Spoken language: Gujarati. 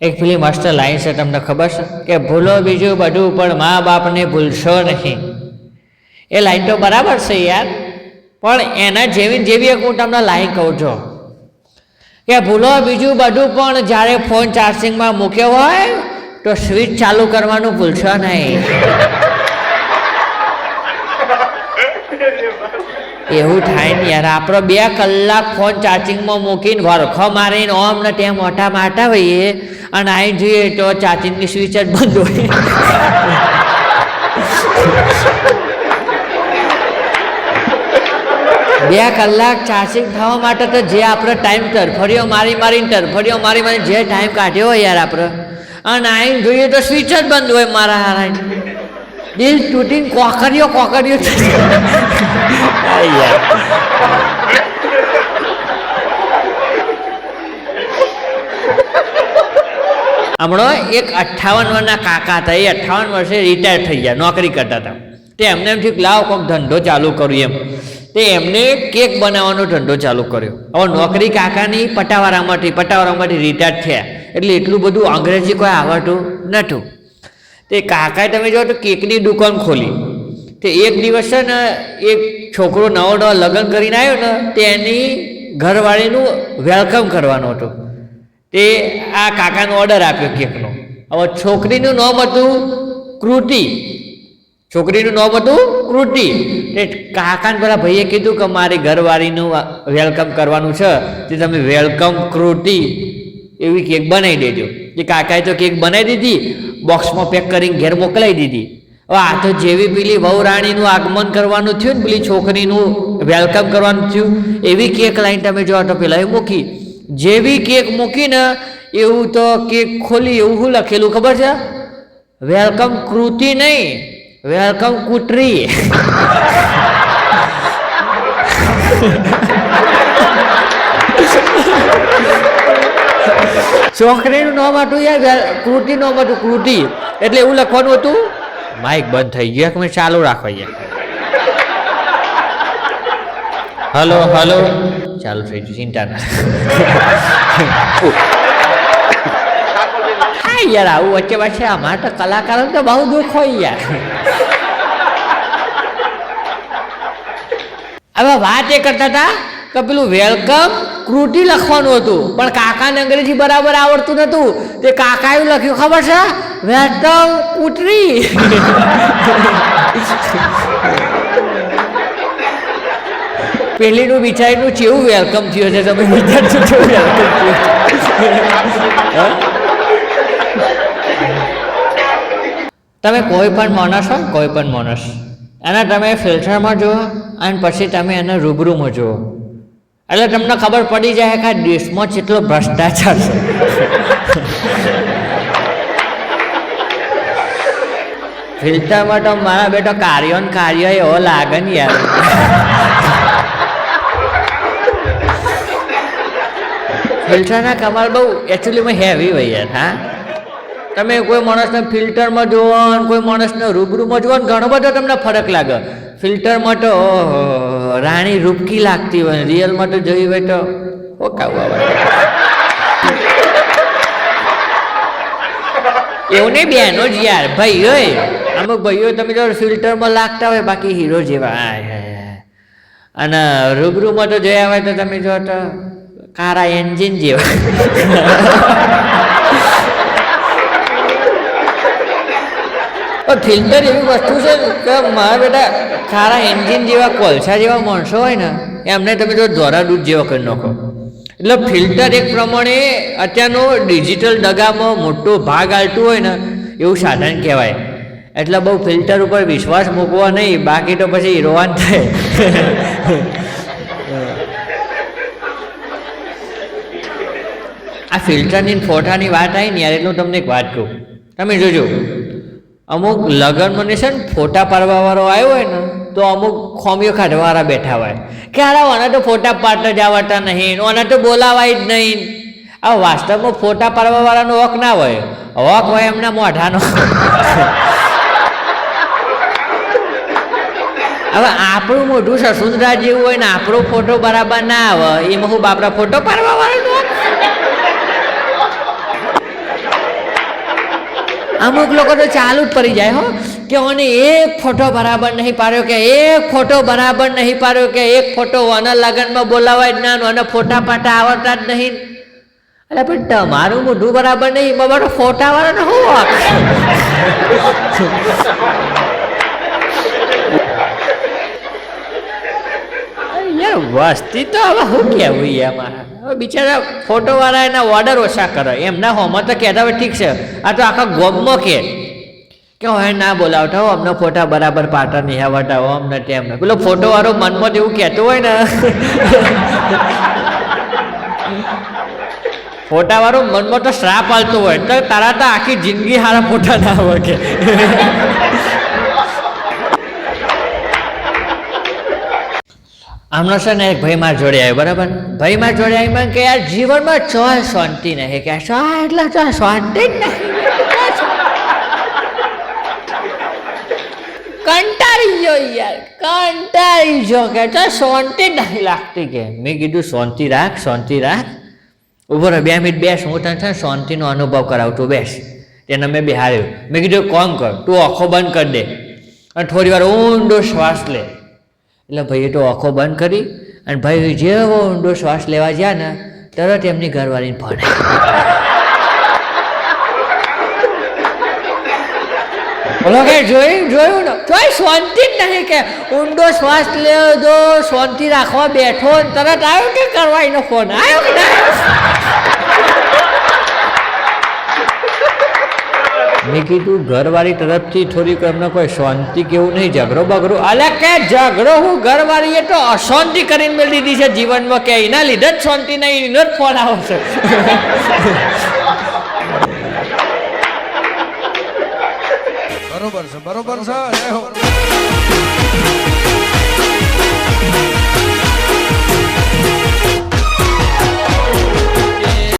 એક પેલી મસ્ત લાઈન છે, તમને ખબર છે? કે ભૂલો બીજું બધું પણ મા બાપને ભૂલશો નહીં. એ લાઈન તો બરાબર છે યાર, પણ એના જેવી જેવી એક હું તમને લાઈન કહું છું. કે ભૂલો બીજું બધું પણ જ્યારે ફોન ચાર્જિંગમાં મૂક્યો હોય, તો સ્વિચ ચાલુ કરવાનું ભૂલશો નહીં. એવું થાય ને યાર. આપણો બે કલાક ફોન ચાર્જિંગમાં મૂકીને વરખો મારીને ઓમ ને ત્યાં મોટા માટા હોઈએ અને અહીં જોઈએ તો ચાર્જિંગની સ્વિચ જ બંધ હોય. બે કલાક ચાર્જિંગ થવા માટે તો જે આપણો ટાઈમ તરફડીઓ મારી મારીને તરફડીઓ મારી મારી જે ટાઈમ કાઢ્યો હોય યાર આપણે. અને આઈને જોઈએ તો સ્વિચ જ બંધ હોય મારા હારા દિલ તૂટીને કોકરીઓ કોકરીઓ હમણાં એક અઠ્ઠાવન વર્ષના કાકા હતા. એ અઠ્ઠાવન વર્ષે રિટાયર થઈ ગયા નોકરી કરતા હતા. તે એમને એમ થયું લાવ કોઈક ધંધો ચાલુ કરું એમ. તે એમને કેક બનાવવાનો ધંધો ચાલુ કર્યો. હવે નોકરી કાકાની પટાવાળામાંથી પટાવાળામાંથી રિટાયર થયા. એટલે એટલું બધું અંગ્રેજી કોઈ આવડતું નહોતું. તે કાકાએ તમે જો તો કેકની દુકાન ખોલી. તે એક દિવસ છે ને એક છોકરો નવો નવો લગ્ન કરીને આવ્યો ને તે એની ઘરવાળીનું વેલકમ કરવાનું હતું. તે આ કાકાનો ઓર્ડર આપ્યો કેકનો. હવે છોકરીનું નામ હતું કૃતિ. છોકરીનું નામ હતું કૃતિ. તે કાકાને પેલા ભાઈએ કીધું કે મારી ઘરવાળીનું વેલકમ કરવાનું છે, તે તમે વેલકમ કૃતિ એવી કેક બનાવી દેજો. એ કાકાએ તો કેક બનાવી દીધી બોક્સમાં પેક કરીને ઘેર મોકલાવી દીધી. હવે આ તો જેવી પેલી વહુ રાણીનું આગમન કરવાનું થયું ને પેલી છોકરીનું વેલકમ કરવાનું થયું, એવી કેક લાઈન તમે જો તો પેલા એ મૂકી. જેવી કેક મૂકીને એવું તો કેક ખોલી એવું શું લખેલું ખબર છે? વેલકમ કૃતિ નહીં વેલકમ કુટરી છોકરીનું નામ હતું યાર કૃતિ નામ હતું કૃતિ. એટલે એવું લખવાનું હતું માઇક બંધ થઈ ગયું, એક મિનિટ ચાલુ રાખો અહીંયા હલો હલો. ચાલુ થઈ ગયું ચિંતા ના યાર, આવું વચ્ચે વચ્ચે અમારે તો કલાકારો તો બહુ દુઃખ હોય યાર. હવે વાત એ કરતા હતા કે પેલું વેલકમ કૃતિ લખવાનું હતું. પણ કાકાને અંગ્રેજી બરાબર આવડતું નતું તે કાકા એવું લખ્યું, ખબર છે? વેલકમ કુટરી પેલીનું બિચારીનું કેવું વેલકમ થયું છે? તમે વિચારશો કેવું વેલકમ થયું તમે કોઈ પણ માણસ હો કોઈ પણ માણસ. એને તમે ફિલ્ટરમાં જુઓ, અને પછી તમે એને રૂબરૂમાં જુઓ. એટલે તમને ખબર પડી જાય કે આ દેશમાં કેટલો ભ્રષ્ટાચાર છે. ફિલ્ટરમાં તો મારા બેટો કાર્યો ને કાર્ય એવો લાગે ને યાર. ફિલ્ટરના કમાલ બહુ એકચ્યુઅલીમાં હેવી હોય યાર હા. તમે કોઈ માણસને ફિલ્ટરમાં જોવો કોઈ માણસને રૂબરૂમાં જોવો ઘણો બધો તમને ફરક લાગે. ફિલ્ટરમાં તો ઓહો, રાણી રૂપકી લાગતી હોય રિયલમાં તો જોઈ હોય તો ઓકાવવા કાવું એવું નહીં, બેનો જ યાર, ભાઈ હોય અમુક ભાઈઓ તમે જો ફિલ્ટરમાં લાગતા હોય, બાકી હીરો જેવા. અને રૂબરૂમાં તો જોયા હોય તો તમે જો તો કારા એન્જિન જેવા. પણ ફિલ્ટર એવી વસ્તુ છે કે મારા બેટા ખારા એન્જિન જેવા, કોલસા જેવા માણસો હોય ને, એમને તમે જો ધોરા દૂધ જેવા કરી નાખો. એટલે ફિલ્ટર એક પ્રમાણે અત્યારનો ડિજિટલ દગામાં મોટો ભાગ આલતું હોય ને, એવું સાધન કહેવાય. એટલે બહુ ફિલ્ટર ઉપર વિશ્વાસ મૂકવો નહીં, બાકી તો પછી રોવાન થાય. આ ફિલ્ટરની ફોટાની વાત આવી ને, યાર એટલું તમને એક વાત કહું. તમે જોજો. અમુક લગ્નમાં છે ને ફોટા પાડવાવાળો આવ્યો હોય ને, તો અમુક ખોમીઓ કાઢવાવાળા બેઠા હોય. કે અરે ઓના તો ફોટા પાડતા જ આવડતા નહીં ઓના તો બોલાવાય જ નહીં. આ વાસ્તવમાં ફોટા પાડવાવાળાનો હક ના હોય. વક હોય એમના મોઢાનો. હવે આપણું મોઢું સસુંદરા જેવું હોય ને, આપણો ફોટો બરાબર ના આવે, એમાં હું બાપરા ફોટો પાડવાવાળાનો વાળો અમુક લોકો તો ચાલુ જ પડી જાય, હો. કે મને એક ફોટો બરાબર નહીં પાડ્યો કે એક ફોટો બરાબર નહીં પાડ્યો કે એક ફોટો આના લગ્નમાં બોલાવાય જ ના અને ફોટા પાટા આવડતા જ નહીં. એટલે પણ તમારું મોઢું બરાબર નહીં બાબા ફોટાવાળાને વાળા શું વાંક? યાર વસ્તી તો હવે શું કહેવું મારા બિચારા ફોટોવાળા એના ઓર્ડર ઓછા કરે. એમના હોમાં તો કહેતા હોય, ઠીક છે, આ તો આખા ગોબમાં કે. કે હવે ના બોલાવતા હો, અમને ફોટા બરાબર પાટા નહીં આવતા હો, અમને તેમ પેલો ફોટોવાળો મનમાં એવું કહેતો હોય ને. ફોટાવાળો મનમાં તો શ્રાપ હાલતો હોય, તો તારા તો આખી જિંદગી હારા ફોટા ના હોય કે. હમણાં છે ને એક ભાઈ જોડે આવ્યો, બરાબર? ભાઈ જોડે આવી મને કે યાર જીવનમાં ચો શાંતિ નહીં, કે ચો એટલે ચા શાંતિ જ નહીં. કંટાળી ગયો યાર, કંટાળી ગયો કે ચો શાંતિ નહીં લાગતી કે. મેં કીધું, શાંતિ રાખ શાંતિ રાખ. ઊભો રહે, બે મિનિટ બેસ, હું તને છે શાંતિનો અનુભવ કરાવું તું બેસ. તેને મેં બિહાર્યું મેં કીધું કોમ કર, તું આંખો બંધ કરી દે અને થોડી વાર ઊંડો શ્વાસ લે. એટલે ભાઈએ તો આંખો બંધ કરી અને ભાઈ જેવો ઊંડો શ્વાસ લેવા ગયા ને, તરત એમની ઘરવાળીને ફોન બોલો કે જોયું જોયું ને? કોઈ શાંતિ જ નહીં કે ઊંડો શ્વાસ લેવો દો શાંતિ રાખવા બેઠો તરત આવ્યો કે કરવાઈનો ફોન? આવ્યો કે મેં કીધું, ઘરવાળી તરફથી થોડીક એમને કોઈ શાંતિ કેવું નહીં, ઝઘડો બગડો. અલે કે ઝઘડો, હું ઘરવાળીએ તો અશાંતિ કરીને મેળવી દીધી છે જીવનમાં કે એના લીધે જ શાંતિ નહીં, એનો જ ફોન આવશે બરોબર છે બરોબર છે